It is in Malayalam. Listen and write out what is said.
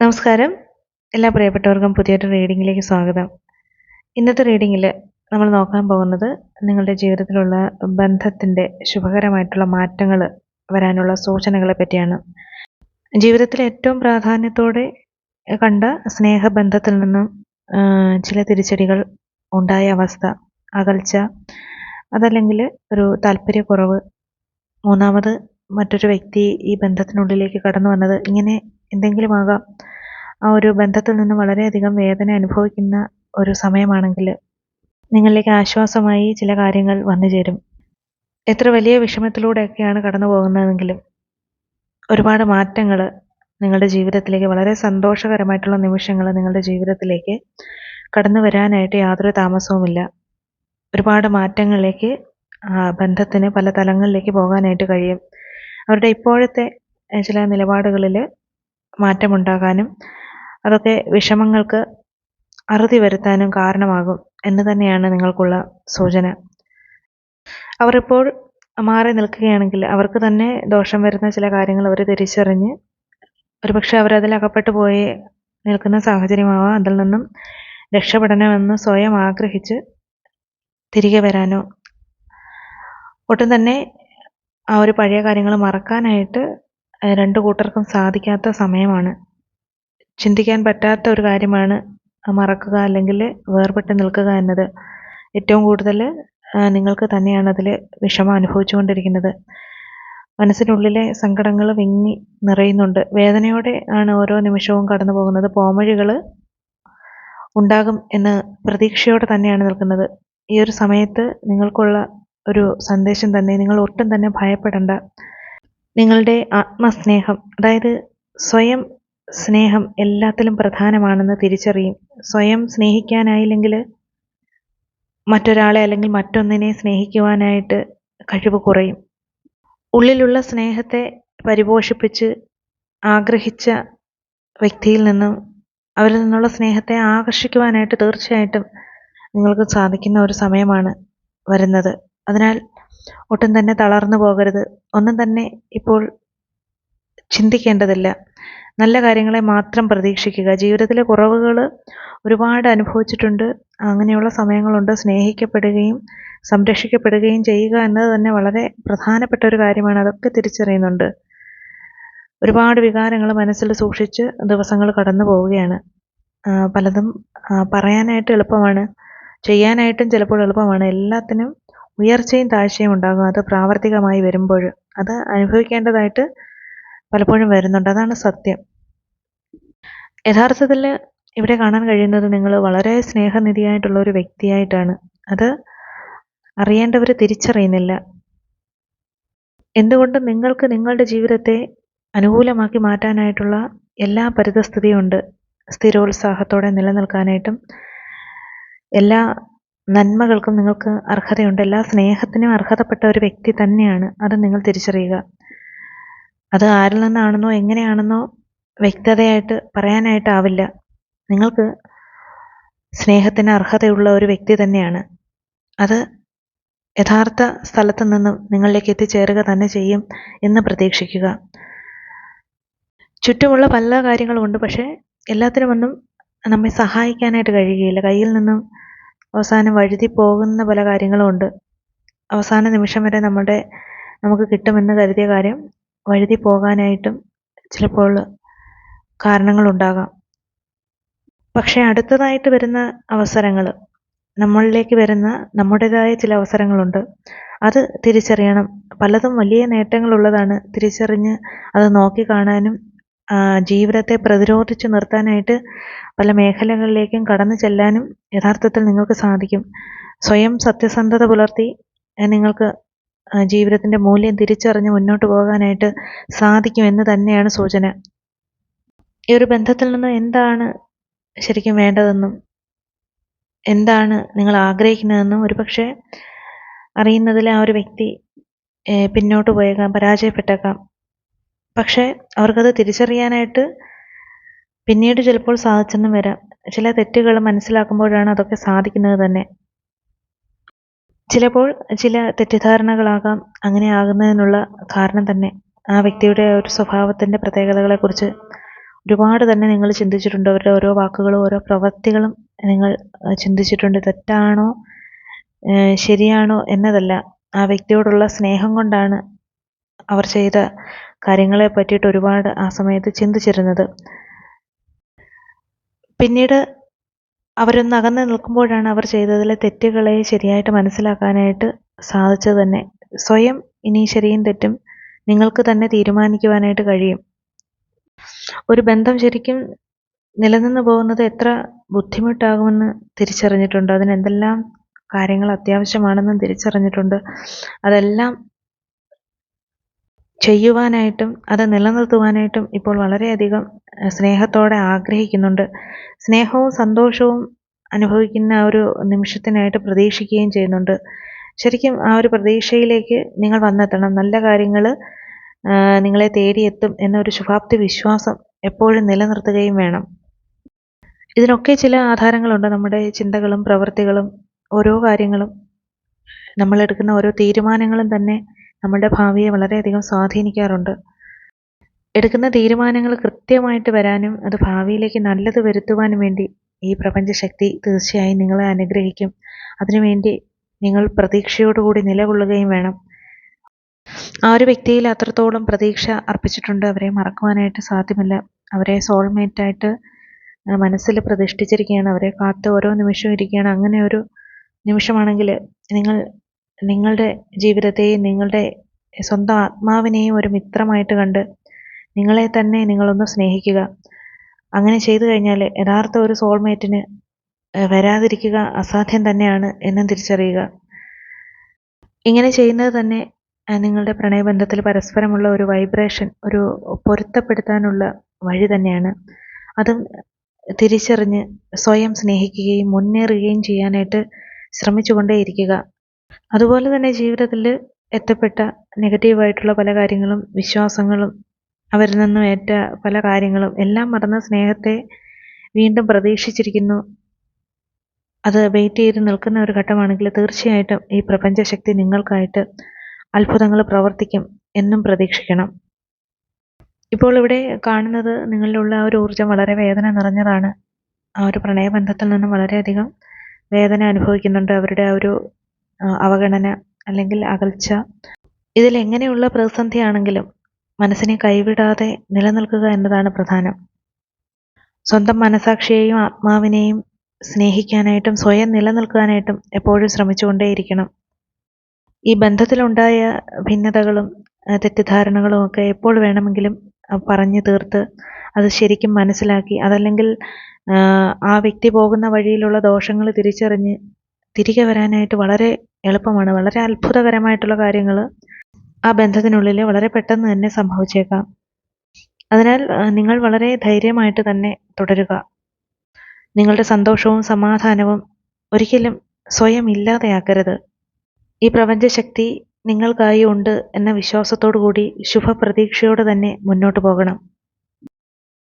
നമസ്കാരം. എല്ലാ പ്രിയപ്പെട്ടവർക്കും പുതിയൊരു റീഡിങ്ങിലേക്ക് സ്വാഗതം. ഇന്നത്തെ റീഡിങ്ങിൽ നമ്മൾ നോക്കാൻ പോകുന്നത് നിങ്ങളുടെ ജീവിതത്തിലുള്ള ബന്ധത്തിന്റെ ശുഭകരമായിട്ടുള്ള മാറ്റങ്ങൾ വരാനുള്ള സൂചനകളെ പറ്റിയാണ്. ജീവിതത്തിൽ ഏറ്റവും പ്രാധാന്യത്തോടെ കണ്ട സ്നേഹബന്ധത്തിൽ നിന്നും ചില തിരിച്ചടികൾ ഉണ്ടായ അവസ്ഥ അകൽച്ച അതല്ലെങ്കിൽ ഒരു താല്പര്യക്കുറവ് മൂന്നാമത് മറ്റൊരു വ്യക്തി ഈ ബന്ധത്തിനുള്ളിലേക്ക് കടന്നു വന്നത് ഇങ്ങനെ എന്തെങ്കിലും ആകാം. ആ ഒരു ബന്ധത്തിൽ നിന്ന് വളരെയധികം വേദന അനുഭവിക്കുന്ന ഒരു സമയമാണെങ്കിൽ നിങ്ങളിലേക്ക് ആശ്വാസമായി ചില കാര്യങ്ങൾ വന്നു ചേരും. എത്ര വലിയ വിഷമത്തിലൂടെയൊക്കെയാണ് കടന്നു പോകുന്നതെങ്കിലും ഒരുപാട് മാറ്റങ്ങൾ നിങ്ങളുടെ ജീവിതത്തിലേക്ക് വളരെ സന്തോഷകരമായിട്ടുള്ള നിമിഷങ്ങൾ നിങ്ങളുടെ ജീവിതത്തിലേക്ക് കടന്നു വരാനായിട്ട് യാതൊരു താമസവുമില്ല. ഒരുപാട് മാറ്റങ്ങളിലേക്ക് ബന്ധത്തിന് പല തലങ്ങളിലേക്ക് പോകാനായിട്ട് കഴിയും. അവരുടെ ഇപ്പോഴത്തെ ചില നിലപാടുകളിൽ മാറ്റമുണ്ടാകാനും അതൊക്കെ വിഷമങ്ങൾക്ക് അറുതി വരുത്താനും കാരണമാകും എന്ന് തന്നെയാണ് നിങ്ങൾക്കുള്ള സൂചന. അവർ ഇപ്പോൾ മാറി നിൽക്കുകയാണെങ്കിൽ അവർക്ക് തന്നെ ദോഷം വരുന്ന ചില കാര്യങ്ങൾ അവർ തിരിച്ചറിഞ്ഞ് ഒരുപക്ഷെ അവരതിൽ അകപ്പെട്ടു പോയി നിൽക്കുന്ന സാഹചര്യമാവാം അതിൽ നിന്നും രക്ഷപ്പെടണമെന്ന് സ്വയം ആഗ്രഹിച്ച് തിരികെ വരാനോ. ഒട്ടും തന്നെ ആ ഒരു പഴയ കാര്യങ്ങൾ മറക്കാനായിട്ട് രണ്ടു കൂട്ടർക്കും സാധിക്കാത്ത സമയമാണ്. ചിന്തിക്കാൻ പറ്റാത്ത ഒരു കാര്യമാണ് മറക്കുക അല്ലെങ്കിൽ വേർപെട്ട് നിൽക്കുക എന്നത്. ഏറ്റവും കൂടുതൽ നിങ്ങൾക്ക് തന്നെയാണ് അതിൽ വിഷമം അനുഭവിച്ചുകൊണ്ടിരിക്കുന്നത്. മനസ്സിനുള്ളിലെ സങ്കടങ്ങൾ വിങ്ങി നിറയുന്നുണ്ട്. വേദനയോടെ ആണ് ഓരോ നിമിഷവും കടന്നു പോകുന്നത്. പോമഴികൾ ഉണ്ടാകും എന്ന് പ്രതീക്ഷയോടെ തന്നെയാണ് നിൽക്കുന്നത്. ഈ ഒരു സമയത്ത് നിങ്ങൾക്കുള്ള ഒരു സന്ദേശം തന്നെ നിങ്ങൾ ഒട്ടും തന്നെ ഭയപ്പെടണ്ട. നിങ്ങളുടെ ആത്മസ്നേഹം അതായത് സ്വയം സ്നേഹം എല്ലാത്തിലും പ്രധാനമാണെന്ന് തിരിച്ചറിയും. സ്വയം സ്നേഹിക്കാനായില്ലെങ്കിൽ മറ്റൊരാളെ അല്ലെങ്കിൽ മറ്റൊന്നിനെ സ്നേഹിക്കുവാനായിട്ട് കഴിവ് കുറയും. ഉള്ളിലുള്ള സ്നേഹത്തെ പരിപോഷിപ്പിച്ച് ആഗ്രഹിച്ച വ്യക്തിയിൽ നിന്നും അവരിൽ നിന്നുള്ള സ്നേഹത്തെ ആകർഷിക്കുവാനായിട്ട് തീർച്ചയായിട്ടും നിങ്ങൾക്ക് സാധിക്കുന്ന ഒരു സമയമാണ് വരുന്നത്. അതിനാൽ ഒട്ടും തന്നെ തളർന്നു പോകരുത്. ഒന്നും തന്നെ ഇപ്പോൾ ചിന്തിക്കേണ്ടതില്ല. നല്ല കാര്യങ്ങളെ മാത്രം പ്രതീക്ഷിക്കുക. ജീവിതത്തിലെ കുറവുകൾ ഒരുപാട് അനുഭവിച്ചിട്ടുണ്ട്. അങ്ങനെയുള്ള സമയങ്ങളുണ്ട്. സ്നേഹിക്കപ്പെടുകയും സംരക്ഷിക്കപ്പെടുകയും ചെയ്യുക എന്നത് തന്നെ വളരെ പ്രധാനപ്പെട്ട ഒരു കാര്യമാണ്. അതൊക്കെ തിരിച്ചറിയുന്നുണ്ട്. ഒരുപാട് വികാരങ്ങൾ മനസ്സിൽ സൂക്ഷിച്ച് ദിവസങ്ങൾ കടന്നു പോവുകയാണ്. പലതും പറയാനായിട്ട് എളുപ്പമാണ്. ചെയ്യാനായിട്ടും ചിലപ്പോൾ എളുപ്പമാണ്. എല്ലാത്തിനും ഉയർച്ചയും താഴ്ചയും ഉണ്ടാകും. അത് പ്രാവർത്തികമായി വരുമ്പോൾ അത് അനുഭവിക്കേണ്ടതായിട്ട് പലപ്പോഴും വരുന്നുണ്ട്. അതാണ് സത്യം. യഥാർത്ഥത്തിൽ ഇവിടെ കാണാൻ കഴിയുന്നത് നിങ്ങൾ വളരെ സ്നേഹനിധിയായിട്ടുള്ള ഒരു വ്യക്തിയായിട്ടാണ്. അത് അറിയേണ്ടവർ തിരിച്ചറിയുന്നില്ല. എന്തുകൊണ്ട് നിങ്ങൾക്ക് നിങ്ങളുടെ ജീവിതത്തെ അനുകൂലമാക്കി മാറ്റാനായിട്ടുള്ള എല്ലാ പരിതസ്ഥിതിയും ഉണ്ട്. സ്ഥിരോത്സാഹത്തോടെ നിലനിൽക്കാനായിട്ടും എല്ലാ നന്മകൾക്കും നിങ്ങൾക്ക് അർഹതയുണ്ട്. എല്ലാ സ്നേഹത്തിനും അർഹതപ്പെട്ട ഒരു വ്യക്തി തന്നെയാണ്. അത് നിങ്ങൾ തിരിച്ചറിയുക. അത് ആരിൽ നിന്നാണെന്നോ എങ്ങനെയാണെന്നോ വ്യക്തതയായിട്ട് പറയാനായിട്ടാവില്ല. നിങ്ങൾക്ക് സ്നേഹത്തിന് അർഹതയുള്ള ഒരു വ്യക്തി തന്നെയാണ്. അത് യഥാർത്ഥ സ്ഥലത്ത് നിന്നും നിങ്ങളിലേക്ക് എത്തിച്ചേരുക തന്നെ ചെയ്യും എന്ന് പ്രതീക്ഷിക്കുക. ചുറ്റുമുള്ള പല കാര്യങ്ങളുമുണ്ട്. പക്ഷേ എല്ലാത്തിനുമൊന്നും നമ്മെ സഹായിക്കാനായിട്ട് കഴിയുകയില്ല. കയ്യിൽ നിന്നും അവസാനം വഴുതി പോകുന്ന പല കാര്യങ്ങളുമുണ്ട്. അവസാന നിമിഷം വരെ നമ്മുടെ നമുക്ക് കിട്ടുമെന്ന് കരുതിയ കാര്യം വഴുതി പോകാനായിട്ടും ചിലപ്പോൾ കാരണങ്ങളുണ്ടാകാം. പക്ഷേ അടുത്തതായിട്ട് വരുന്ന അവസരങ്ങൾ നമ്മളിലേക്ക് വരുന്ന നമ്മുടേതായ ചില അവസരങ്ങളുണ്ട്. അത് തിരിച്ചറിയണം. പലതും വലിയ നേട്ടങ്ങളുള്ളതാണ് തിരിച്ചറിഞ്ഞ് അത് നോക്കിക്കാണാനും ആ, ജീവിതത്തെ പ്രതിരോധിച്ച് നിർത്താനായിട്ട് പല മേഖലകളിലേക്കും കടന്നു ചെല്ലാനും യഥാർത്ഥത്തിൽ നിങ്ങൾക്ക് സാധിക്കും. സ്വയം സത്യസന്ധത പുലർത്തി നിങ്ങൾക്ക് ജീവിതത്തിന്റെ മൂല്യം തിരിച്ചറിഞ്ഞ് മുന്നോട്ട് പോകാനായിട്ട് സാധിക്കും എന്ന് തന്നെയാണ് സൂചന. ഈ ഒരു ബന്ധത്തിൽ നിന്ന് എന്താണ് ശരിക്കും വേണ്ടതെന്നും എന്താണ് നിങ്ങൾ ആഗ്രഹിക്കുന്നതെന്നും ഒരുപക്ഷെ അറിയുന്നതിൽ ആ ഒരു വ്യക്തി പിന്നോട്ട് പോയേക്കാം പരാജയപ്പെട്ടേക്കാം. പക്ഷേ അവർക്കത് തിരിച്ചറിയാനായിട്ട് പിന്നീട് ചിലപ്പോൾ സാധിച്ചെന്നും വരാം. ചില തെറ്റുകൾ മനസ്സിലാക്കുമ്പോഴാണ് അതൊക്കെ സാധിക്കുന്നത് തന്നെ. ചിലപ്പോൾ ചില തെറ്റിദ്ധാരണകളാകാം അങ്ങനെ ആകുന്നതിനുള്ള കാരണം തന്നെ. ആ വ്യക്തിയുടെ ഒരു സ്വഭാവത്തിന്റെ പ്രത്യേകതകളെക്കുറിച്ച് ഒരുപാട് തന്നെ നിങ്ങൾ ചിന്തിച്ചിട്ടുണ്ട്. അവരുടെ ഓരോ വാക്കുകളും ഓരോ പ്രവൃത്തികളും നിങ്ങൾ ചിന്തിച്ചിട്ടുണ്ട്. തെറ്റാണോ ശരിയാണോ എന്നതല്ല. ആ വ്യക്തിയോടുള്ള സ്നേഹം കൊണ്ടാണ് അവർ ചെയ്ത കാര്യങ്ങളെ പറ്റിയിട്ട് ഒരുപാട് ആ സമയത്ത് ചിന്തിച്ചിരുന്നത്. പിന്നീട് അവരൊന്ന് അകന്ന് നിൽക്കുമ്പോഴാണ് അവർ ചെയ്തതിലെ തെറ്റുകളെ ശരിയായിട്ട് മനസ്സിലാക്കാനായിട്ട് സാധിച്ചത് തന്നെ. സ്വയം ഇനി ശരിയും തെറ്റും നിങ്ങൾക്ക് തന്നെ തീരുമാനിക്കുവാനായിട്ട് കഴിയും. ഒരു ബന്ധം ശരിക്കും നിലനിന്ന് പോകുന്നത് എത്ര ബുദ്ധിമുട്ടാകുമെന്ന് തിരിച്ചറിഞ്ഞിട്ടുണ്ട്. അതിനെന്തെല്ലാം കാര്യങ്ങൾ അത്യാവശ്യമാണെന്നും തിരിച്ചറിഞ്ഞിട്ടുണ്ട്. അതെല്ലാം ചെയ്യുവാനായിട്ടും അത് നിലനിർത്തുവാനായിട്ടും ഇപ്പോൾ വളരെയധികം സ്നേഹത്തോടെ ആഗ്രഹിക്കുന്നുണ്ട്. സ്നേഹവും സന്തോഷവും അനുഭവിക്കുന്ന ആ ഒരു നിമിഷത്തിനായിട്ട് പ്രതീക്ഷിക്കുകയും ചെയ്യുന്നുണ്ട്. ശരിക്കും ആ ഒരു പ്രതീക്ഷയിലേക്ക് നിങ്ങൾ വന്നെത്തണം. നല്ല കാര്യങ്ങൾ നിങ്ങളെ തേടിയെത്തും എന്നൊരു ശുഭാപ്തി വിശ്വാസം എപ്പോഴും നിലനിർത്തുകയും വേണം. ഇതിനൊക്കെ ചില ആധാരങ്ങളുണ്ട്. നമ്മുടെ ചിന്തകളും പ്രവൃത്തികളും ഓരോ കാര്യങ്ങളും നമ്മളെടുക്കുന്ന ഓരോ തീരുമാനങ്ങളും തന്നെ നമ്മുടെ ഭാവിയെ വളരെയധികം സ്വാധീനിക്കാറുണ്ട്. എടുക്കുന്ന തീരുമാനങ്ങൾ കൃത്യമായിട്ട് വരാനും അത് ഭാവിയിലേക്ക് നല്ലത് വരുത്തുവാനും വേണ്ടി ഈ പ്രപഞ്ചശക്തി തീർച്ചയായും നിങ്ങളെ അനുഗ്രഹിക്കും. അതിനുവേണ്ടി നിങ്ങൾ പ്രതീക്ഷയോടുകൂടി നിലകൊള്ളുകയും വേണം. ആ ഒരു വ്യക്തിയിൽ അത്രത്തോളം പ്രതീക്ഷ അർപ്പിച്ചിട്ടുണ്ട്. അവരെ മറക്കുവാനായിട്ട് സാധ്യമല്ല. അവരെ സോൾമേറ്റായിട്ട് മനസ്സിൽ പ്രതിഷ്ഠിച്ചിരിക്കുകയാണ്. അവരെ കാത്ത് ഓരോ നിമിഷവും ഇരിക്കുകയാണ്. അങ്ങനെ ഒരു നിമിഷമാണെങ്കിൽ നിങ്ങൾ നിങ്ങളുടെ ജീവിതത്തെയും നിങ്ങളുടെ സ്വന്തം ആത്മാവിനെയും ഒരു മിത്രമായിട്ട് കണ്ട് നിങ്ങളെ തന്നെ നിങ്ങളൊന്ന് സ്നേഹിക്കുക. അങ്ങനെ ചെയ്തു കഴിഞ്ഞാൽ യഥാർത്ഥ ഒരു സോൾമേറ്റിന് വരാതിരിക്കുക അസാധ്യം തന്നെയാണ് എന്നും തിരിച്ചറിയുക. ഇങ്ങനെ ചെയ്യുന്നത് തന്നെ നിങ്ങളുടെ പ്രണയബന്ധത്തിൽ പരസ്പരമുള്ള ഒരു വൈബ്രേഷൻ ഒരു പൊരുത്തപ്പെടുത്താനുള്ള വഴി തന്നെയാണ്. അതും തിരിച്ചറിഞ്ഞ് സ്വയം സ്നേഹിക്കുകയും മുന്നേറുകയും ചെയ്യാനായിട്ട് ശ്രമിച്ചുകൊണ്ടേയിരിക്കുക. അതുപോലെ തന്നെ ജീവിതത്തിൽ എത്തപ്പെട്ട നെഗറ്റീവായിട്ടുള്ള പല കാര്യങ്ങളും വിശ്വാസങ്ങളും അവരിൽ നിന്നും ഏറ്റ പല കാര്യങ്ങളും എല്ലാം മറന്ന സ്നേഹത്തെ വീണ്ടും പ്രതീക്ഷിച്ചിരിക്കുന്നു. അത് വെയിറ്റ് ചെയ്ത് നിൽക്കുന്ന ഒരു ഘട്ടമാണെങ്കിൽ തീർച്ചയായിട്ടും ഈ പ്രപഞ്ചശക്തി നിങ്ങൾക്കായിട്ട് അത്ഭുതങ്ങൾ പ്രവർത്തിക്കും എന്നും പ്രതീക്ഷിക്കണം. ഇപ്പോൾ ഇവിടെ കാണുന്നത് നിങ്ങളിലുള്ള ആ ഒരു ഊർജം വളരെ വേദന നിറഞ്ഞതാണ്. ആ ഒരു പ്രണയബന്ധത്തിൽ നിന്നും വളരെയധികം വേദന അനുഭവിക്കുന്നുണ്ട്. അവരുടെ ആ ഒരു അവഗണന അല്ലെങ്കിൽ അകൽച്ച. ഇതിൽ എങ്ങനെയുള്ള പ്രതിസന്ധിയാണെങ്കിലും മനസ്സിനെ കൈവിടാതെ നിലനിൽക്കുക എന്നതാണ് പ്രധാനം. സ്വന്തം മനസാക്ഷിയെയും ആത്മാവിനെയും സ്നേഹിക്കാനായിട്ടും സ്വയം നിലനിൽക്കാനായിട്ടും എപ്പോഴും ശ്രമിച്ചുകൊണ്ടേയിരിക്കണം. ഈ ബന്ധത്തിലുണ്ടായ ഭിന്നതകളും തെറ്റിദ്ധാരണകളും ഒക്കെ എപ്പോൾ വേണമെങ്കിലും പറഞ്ഞു തീർത്ത് അത് ശരിക്കും മനസ്സിലാക്കി അതല്ലെങ്കിൽ ആ വ്യക്തി പോകുന്ന വഴിയിലുള്ള ദോഷങ്ങൾ തിരിച്ചറിഞ്ഞ് തിരികെ വരാനായിട്ട് വളരെ എളുപ്പമാണ്. വളരെ അത്ഭുതകരമായിട്ടുള്ള കാര്യങ്ങൾ ആ ബന്ധത്തിനുള്ളിൽ വളരെ പെട്ടെന്ന് തന്നെ സംഭവിച്ചേക്കാം. അതിനാൽ നിങ്ങൾ വളരെ ധൈര്യമായിട്ട് തന്നെ തുടരുക. നിങ്ങളുടെ സന്തോഷവും സമാധാനവും ഒരിക്കലും സ്വയം ഇല്ലാതെയാക്കരുത്. ഈ പ്രപഞ്ചശക്തി നിങ്ങൾക്കായി ഉണ്ട് എന്ന വിശ്വാസത്തോടു കൂടി ശുഭപ്രതീക്ഷയോടെ തന്നെ മുന്നോട്ട് പോകണം.